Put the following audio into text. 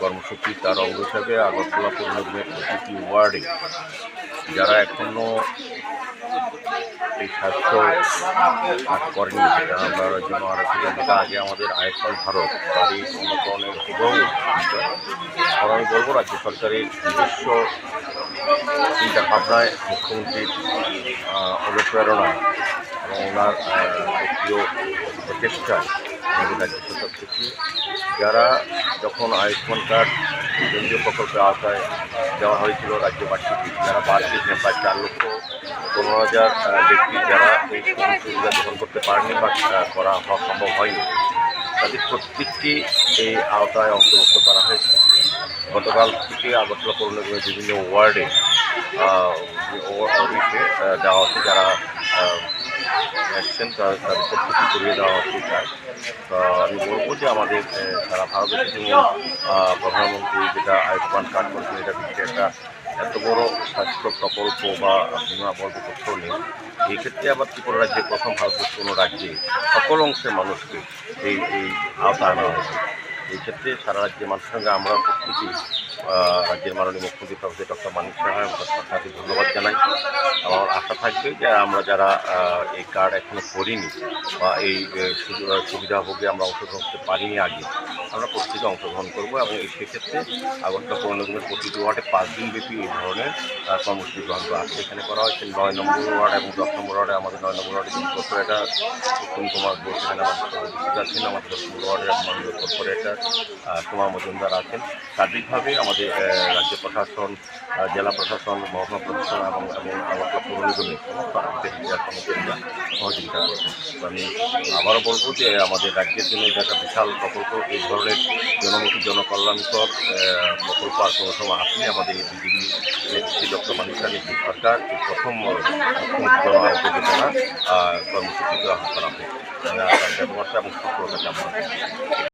কর্মসূচি তার অঙ্গ হিসাবে আগরতলা পৌর নিগমের প্রতিটি ওয়ার্ডে যারা এখনও এই স্বাস্থ্য কাজ করেনি, সেটা আমরা জন্য আরেকটি যেটা আগে আমাদের আয়ুষ্মান ভারত তারই উন্নতনের। আর আমি বলব, রাজ্য সরকারের নিজস্ব চিন্তা ভাবনায় মুখ্যমন্ত্রীর অনুপ্রেরণায় এবং ওনার প্রচেষ্টায় আমাদের রাজ্য সরকার থেকে যারা যখন আয়ুষ্মান কার্ড কেন্দ্রীয় প্রকল্পের আওতায় দেওয়া হয়েছিল রাজ্যবাসীকে, যারা বার্ষিক প্রায় চার লক্ষ পনেরো হাজার ব্যক্তি যারা এই সুবিধা গ্রহণ করতে পারেনি বা করা সম্ভব হয়নি, তাদের প্রত্যেকটি এই আওতায় অন্তর্ভুক্ত করা হয়েছে। গতকাল থেকে আগরতলা পৌর নিগমের বিভিন্ন ওয়ার্ডে দেওয়া হচ্ছে যারা তা- তাদের প্রত্যেকটি করিয়ে দেওয়া চাই তো আমি বলব যে আমাদের সারা যেমন আহ, প্রধানমন্ত্রী যেটা আয়ুষ্মান কার্ড করেছেন এটা বিশ্বে একটা এত বড় স্বাস্থ্য প্রকল্প বা বিমা কোথাও নেই। এই ক্ষেত্রে আবার ত্রিপুরা রাজ্যে প্রথম ভারতবর্ষ কোনো রাজ্যে সকল অংশের মানুষকে এই এই আওতায় আনা হয়েছে। এই ক্ষেত্রে সারা রাজ্যের মানুষের সঙ্গে আমরা আহ, রাজ্যের মাননীয় মুখ্যমন্ত্রী প্রফেসর ডক্টর মানিক সাহা এবং তাকে ধন্যবাদ জানাই। আমার আশা থাকবে যে আমরা যারা এই কার্ড এখনও করিনি বা এই সুবিধাভোগে আমরা অংশগ্রহণ করতে পারিনি আগে আমরা প্রত্যেকে অংশগ্রহণ করব এবং সেক্ষেত্রে আগরতলা পৌর নিগমের প্রতিটি ওয়ার্ডে পাঁচ দিনব্যাপী এই ধরনের কর্মসূচি গ্রহণ করা আছে। এখানে করা হয়েছে নয় নম্বর ওয়ার্ড এবং দশ নম্বর ওয়ার্ডে, আমাদের নয় নম্বর ওয়ার্ডে কর্পোরেটার উত্তম কুমার ঘোষ এখানে আমাদের উপস্থিত আছেন। আমাদের দশ নম্বর ওয়ার্ডের মাননীয় কর্পোরেটর কুমার মজুমদার আছেন। সার্বিকভাবে আমাদের রাজ্য প্রশাসন জেলা প্রশাসন, মহকুমা প্রশাসন এবং আগরতলা পৌর নিগমের সমস্ত আধিকারিকরা কর্মচারীরা সহযোগিতা করছেন। আমি আবারও বলব যে আমাদের রাজ্যের জন্য এটা একটা বিশাল প্রকল্প। এই ধরনের জনমুখী জনকল্যাণকর প্রকল্প আর কোনো সময় আমাদের এই বিজেপি নেত্রী ডক্টর মানিকা সরকার প্রথম মুখ্যমন্ত্রী জন আরোগ্য যোজনা আহ, কর্মসূচি গ্রহণ করা ব্যবস্থা এবং সফলতা।